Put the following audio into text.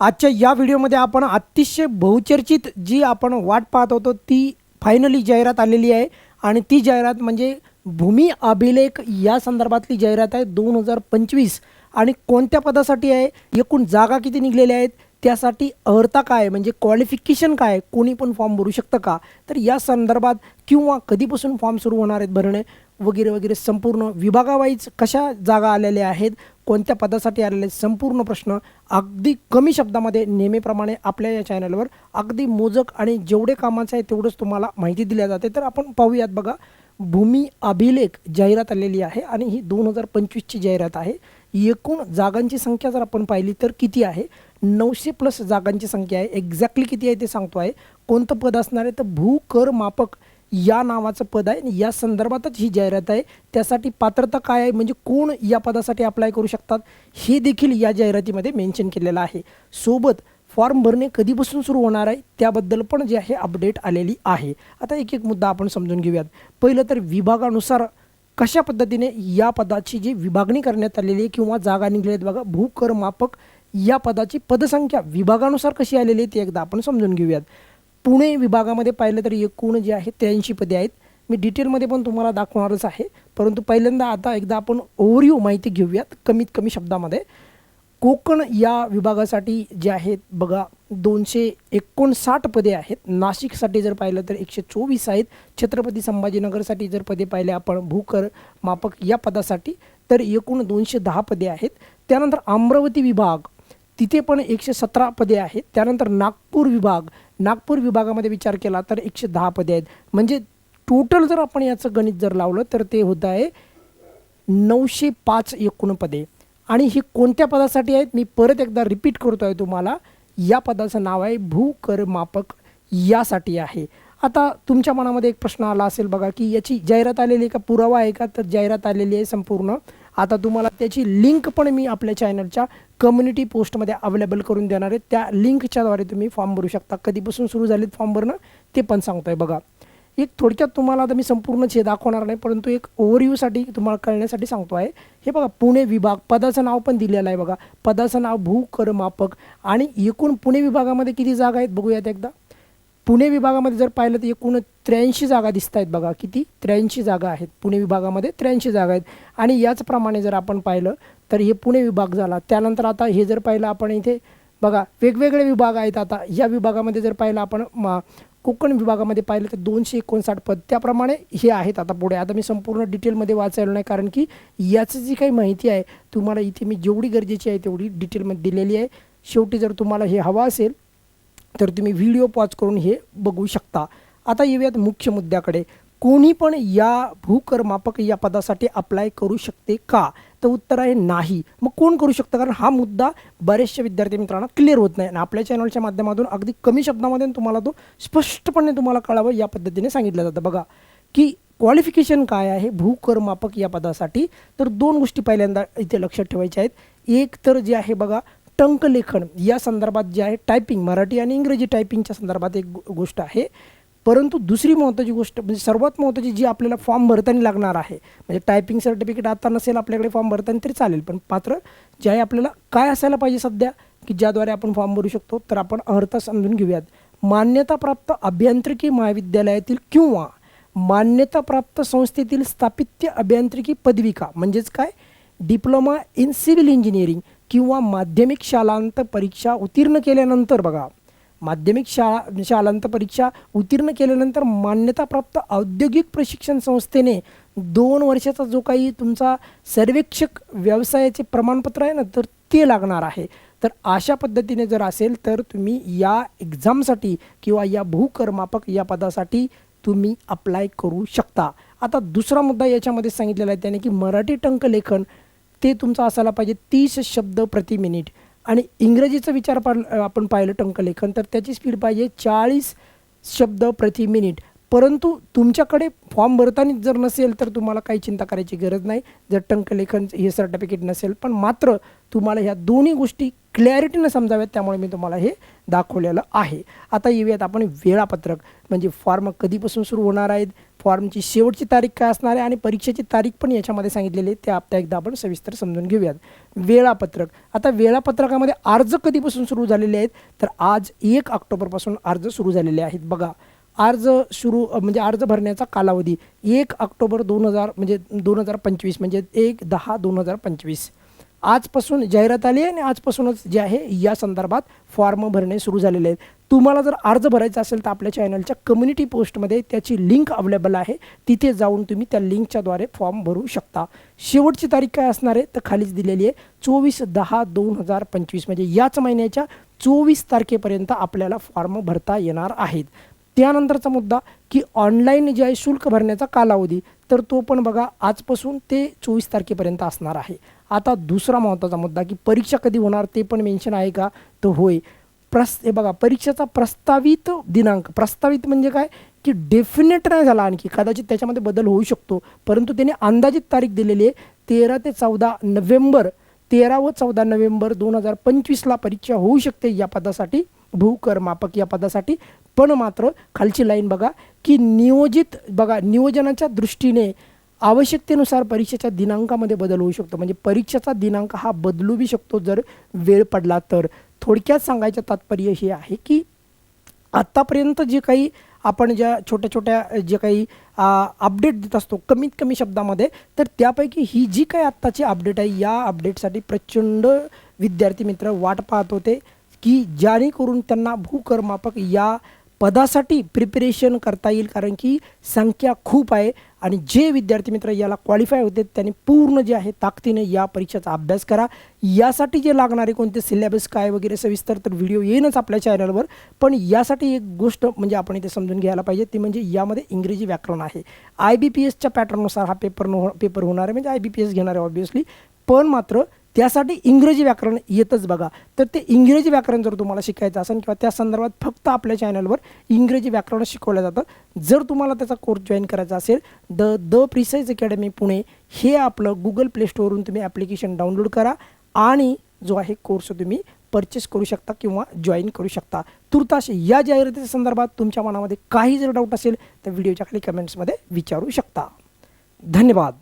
आजच्या या व्हिडिओमध्ये आपण अतिशय बहुचर्चित जी आपण वाट पाहत होतो ती फायनली जाहिरात आलेली आहे. आणि ती जाहिरात म्हणजे भूमी अभिलेख या संदर्भातली जाहिरात आहे दोन हजार पंचवीस. आणि कोणत्या पदासाठी आहे? एकूण जागा किती निघलेल्या आहेत? त्यासाठी अर्हता काय आहे? म्हणजे क्वालिफिकेशन काय आहे? कोणी पण फॉर्म भरू शकतं का? तर या संदर्भात किंवा कधीपासून फॉर्म सुरू होणार आहेत भरणे? वगैरे वगैरे संपूर्ण विभागावाईज कशा जागा आलेल्या आहेत? कोणत्या पदासाठी आलेले संपूर्ण प्रश्न अगदी कमी शब्दामध्ये नेहमीप्रमाणे आपल्या या चॅनलवर अगदी मोजक आणि जेवढे कामाचं आहे तेवढंच तुम्हाला माहिती दिल्या जाते. तर आपण पाहूयात बघा भूमी अभिलेख जाहिरात आलेली आहे आणि ही दोन हजार पंचवीसची जाहिरात आहे. एकूण जागांची संख्या जर आपण पाहिली तर किती आहे? नऊशे प्लस जागांची संख्या आहे. एक्झॅक्टली किती आहे ते सांगतो आहे कोणतं पद असणार आहे? तर भूकर मापक या नावाचं पद आहे आणि या संदर्भातच ही जाहिरात आहे. त्यासाठी पात्रता काय आहे? म्हणजे कोण या पदासाठी अप्लाय करू शकतात? हे देखील या जाहिरातीमध्ये मेन्शन केलेलं आहे. सोबत फॉर्म भरणे कधीपासून सुरू होणार आहे? त्याबद्दल पण जे आहे अपडेट आलेली आहे. आता एक एक मुद्दा आपण समजून घेऊयात. पहिलं तर विभागानुसार कशा पद्धतीने या पदाची जी विभागणी करण्यात आलेली आहे किंवा जागा निघलेल्या बघा भूकरमापक या पदाची पदसंख्या विभागानुसार कशी आलेली आहे ते एकदा आपण समजून घेऊयात. पुणे विभागामध्ये पाहिलं तर एकूण जे आहे त्र्याऐंशी पदे आहेत. मी डिटेलमध्ये पण तुम्हाला दाखवणारच आहे. परंतु पहिल्यांदा आता एकदा आपण ओव्हरव्ह्यू माहिती घेऊयात कमीत कमी शब्दामध्ये. कोकण या विभागासाठी जे आहेत बघा दोनशे एकोणसाठ पदे आहेत. नाशिकसाठी जर पाहिलं तर एकशे चोवीस आहेत. छत्रपती संभाजीनगरसाठी जर पदे पाहिले आपण भूकर मापक या पदासाठी तर एकूण दोनशे दहा पदे आहेत. त्यानंतर अमरावती विभाग तिथे पण एकशे सतरा पदे आहेत. त्यानंतर नागपूर विभाग नागपूर विभागामध्ये विचार केला तर एकशे दहा पदे आहेत. म्हणजे टोटल जर आपण याचं गणित जर लावलं तर ते होत आहे नऊशे पाच एकूण पदे. आणि ही कोणत्या पदासाठी आहेत? मी परत एकदा रिपीट करतो आहे तुम्हाला. या पदाचं नाव आहे भूकरमापक. यासाठी आहे. आता तुमच्या मनामध्ये एक प्रश्न आला असेल बघा की याची जाहिरात आलेली आहे का? पुरावा आहे का? तर जाहिरात आलेली आहे संपूर्ण. आता तुम्हाला त्याची लिंक पण मी आपल्या चॅनलच्या कम्युनिटी पोस्टमध्ये अवेलेबल करून देणार आहे. त्या लिंकच्याद्वारे तुम्ही फॉर्म भरू शकता. कधीपासून सुरू झालेत फॉर्म भरणं ते पण सांगतो आहे बघा. एक थोडक्यात तुम्हाला आता मी संपूर्ण हे दाखवणार नाही परंतु एक ओव्हरव्ह्यूसाठी तुम्हाला कळण्यासाठी सांगतो आहे. हे बघा पुणे विभाग पदाचं नाव पण दिलेलं आहे बघा. पदाचं नाव भूकरमापक आणि एकूण पुणे विभागामध्ये किती जागा आहेत बघूयात एकदा. पुणे विभागामध्ये जर पाहिलं तर एकूण त्र्याऐंशी जागा दिसत आहेत बघा किती? त्र्याऐंशी जागा आहेत. पुणे विभागामध्ये त्र्याऐंशी जागा आहेत. आणि याचप्रमाणे जर आपण पाहिलं तर हे पुणे विभाग झाला. त्यानंतर आता हे जर पाहिलं आपण इथे बघा वेगवेगळे विभाग आहेत आता. या विभागामध्ये जर पाहिलं आपण मा कोकण विभागामध्ये पाहिलं तर दोनशे एकोणसाठ पद. त्याप्रमाणे हे आहेत आता पुढे. आता मी संपूर्ण डिटेलमध्ये वाचायला नाही कारण की याची जी काही माहिती आहे तुम्हाला इथे मी जेवढी गरजेची आहे तेवढी डिटेलमध्ये दिलेली आहे. शेवटी जर तुम्हाला हे हवं असेल तर तुम्ही व्हिडिओ पॉज करून हे बघू शकता. आता येऊयात मुख्य मुद्द्याकडे. कोणी पण या भूकरमापक या पदासाठी अप्लाय करू शकते का? तर उत्तर आहे नाही. मग कोण करू शकतं? कारण हा मुद्दा बरेचशा विद्यार्थी मित्रांना क्लिअर होत नाही. आणि आपल्या चॅनलच्या माध्यमातून अगदी कमी शब्दामध्ये तुम्हाला तो स्पष्टपणे तुम्हाला कळावं या पद्धतीने सांगितलं जातं. बघा की क्वालिफिकेशन काय आहे भूकरमापक या पदासाठी? तर दोन गोष्टी पहिल्यांदा इथे लक्षात ठेवायच्या आहेत. एक तर जे आहे बघा टंकलेखन या संदर्भात जे आहे टायपिंग मराठी आणि इंग्रजी टायपिंगच्या संदर्भात एक गोष्ट आहे. परंतु दुसरी महत्त्वाची गोष्ट म्हणजे सर्वात महत्त्वाची जी आपल्याला फॉर्म भरताना लागणार आहे म्हणजे टायपिंग सर्टिफिकेट आता नसेल आपल्याकडे फॉर्म भरताना तरी चालेल पण पात्र जे आहे आपल्याला काय असायला पाहिजे सध्या की ज्याद्वारे आपण फॉर्म भरू शकतो तर आपण अर्थ समजून घेऊयात. मान्यताप्राप्त अभियांत्रिकी महाविद्यालयातील किंवा मान्यताप्राप्त संस्थेतील स्थापित्य अभियांत्रिकी पदविका म्हणजेच काय? Diploma in civil engineering. किंवा माध्यमिक शालांत परीक्षा उत्तीर्ण केल्यानंतर बघा माध्यमिक शाळा शालांत परीक्षा उत्तीर्ण केल्यानंतर मान्यताप्राप्त औद्योगिक प्रशिक्षण संस्थेने दोन वर्षाचा जो काही तुमचा सर्वेक्षक व्यवसायाचे प्रमाणपत्र आहे ना तर ते लागणार आहे. तर अशा पद्धतीने जर असेल तर तुम्ही या एक्झामसाठी किंवा या भूकरमापक या पदासाठी तुम्ही अप्लाय करू शकता. आता दुसरा मुद्दा याच्यामध्ये सांगितलेला आहे त्याने की मराठी टंकलेखन ते तुमचं असायला पाहिजे. तीस शब्द प्रति मिनिट. आणि इंग्रजीचा विचार पाल आपण पाहिलं टंकलेखन तर त्याची स्पीड पाहिजे चाळीस शब्द प्रति मिनिट. परंतु तुमच्याकडे फॉर्म भरताना जर नसेल तर तुम्हाला काही चिंता करायची गरज नाही. जर टंकलेखन हे सर्टिफिकेट नसेल पण मात्र तुम्हाला ह्या दोन्ही गोष्टी क्लॅरिटीनं समजाव्यात त्यामुळे मी तुम्हाला हे दाखवलेलं आहे. आता येऊयात आपण वेळापत्रक म्हणजे फॉर्म कधीपासून सुरू होणार आहेत फॉर्मची शेवटची तारीख काय असणार आहे आणि परीक्षेची तारीख पण याच्यामध्ये सांगितलेली आहे. ते आता एकदा आपण सविस्तर समजून घेऊयात. वेळापत्रक. आता वेळापत्रकामध्ये अर्ज कधीपासून सुरू झालेले आहेत? तर आज एक ऑक्टोबरपासून अर्ज सुरू झालेले आहेत. बघा अर्ज सुरू म्हणजे अर्ज भरण्याचा कालावधी एक ऑक्टोबर दोन हजार म्हणजे दोन हजार पंचवीस म्हणजे एक दहा दोन हजार पंचवीस. आजपासून जाहिरात आली आहे आणि आजपासूनच जे आहे या संदर्भात फॉर्म भरणे सुरू झालेले आहेत. तुम्हाला जर अर्ज भरायचा असेल तर आपल्या चॅनलच्या कम्युनिटी पोस्टमध्ये त्याची लिंक अवेलेबल आहे. तिथे जाऊन तुम्ही त्या लिंकच्याद्वारे फॉर्म भरू शकता. शेवटची तारीख काय असणार आहे? तर खालीच दिलेली आहे. चोवीस दहा दोन हजार पंचवीस म्हणजे याच महिन्याच्या चोवीस तारखेपर्यंत आपल्याला फॉर्म भरता येणार आहेत. त्यानंतरचा मुद्दा की ऑनलाईन जे आहे शुल्क भरण्याचा कालावधी तर तो पण बघा आजपासून ते चोवीस तारखेपर्यंत असणार आहे. आता दुसरा महत्त्वाचा मुद्दा की परीक्षा कधी होणार ते पण मेन्शन आहे का? तर होय. प्रस हे बघा परीक्षेचा प्रस्तावित दिनांक. प्रस्तावित म्हणजे काय? की डेफिनेट नाही झाला आणखी. कदाचित त्याच्यामध्ये बदल होऊ शकतो. परंतु त्याने अंदाजित तारीख दिलेली आहे तेरा ते चौदा नोव्हेंबर. तेरा व चौदा नोव्हेंबर दोन हजार पंचवीसला परीक्षा होऊ शकते या पदासाठी. भूकर मापक या पदासाठी. पण मात्र खालची लाईन बघा की नियोजित बघा नियोजनाच्या दृष्टीने आवश्यकतेनुसार परीक्षेच्या दिनांकामध्ये बदल होऊ शकतो. म्हणजे परीक्षेचा दिनांक हा बदलू बी शकतो जर वेळ पडला तर. थोडक्यात सांगायचं तात्पर्य हे आहे की आत्तापर्यंत जे काही आपण ज्या छोट्या छोट्या जे काही अपडेट देत असतो कमीत कमी शब्दामध्ये तर त्यापैकी ही जी काही आत्ताची अपडेट आहे या अपडेटसाठी प्रचंड विद्यार्थी मित्र वाट पाहत होते की जेणेकरून त्यांना भूकर्मापक या पदासाठी प्रिपरेशन करता येईल कारण की संख्या खूप आहे आणि जे विद्यार्थी मित्र याला क्वालिफाय होते त्यांनी पूर्ण जे आहे ताकदीने या परीक्षेचा अभ्यास करा. यासाठी जे लागणारे कोणते सिलेबस काय वगैरे सविस्तर तर व्हिडिओ येईनच आपल्या चॅनलवर पण यासाठी एक गोष्ट म्हणजे आपण इथे समजून घ्यायला पाहिजे ती म्हणजे यामध्ये इंग्रजी व्याकरण आहे. आय बी पी एसच्या पॅटर्ननुसार हा पेपर न हो, पेपर होणार आहे म्हणजे आय बी पी एस घेणार आहे ऑब्वियसली पण मात्र त्यासाठी इंग्रजी व्याकरण येतच बघा. तर ते इंग्रजी व्याकरण जर तुम्हाला शिकायचं असेल किंवा त्या संदर्भात फक्त आपल्या चॅनलवर इंग्रजी व्याकरण शिकवलं जातं जर तुम्हाला त्याचा कोर्स जॉईन करायचा असेल the the precise academy Pune हे आपलं गुगल प्ले स्टोरवरून तुम्ही ॲप्लिकेशन डाउनलोड करा आणि जो आहे कोर्स तुम्ही परचेस करू शकता किंवा जॉईन करू शकता. तुर्तास या जाहिरातीच्या संदर्भात तुमच्या मनामध्ये काही जर डाऊट असेल तर व्हिडिओच्या खाली कमेंट्समध्ये विचारू शकता. धन्यवाद.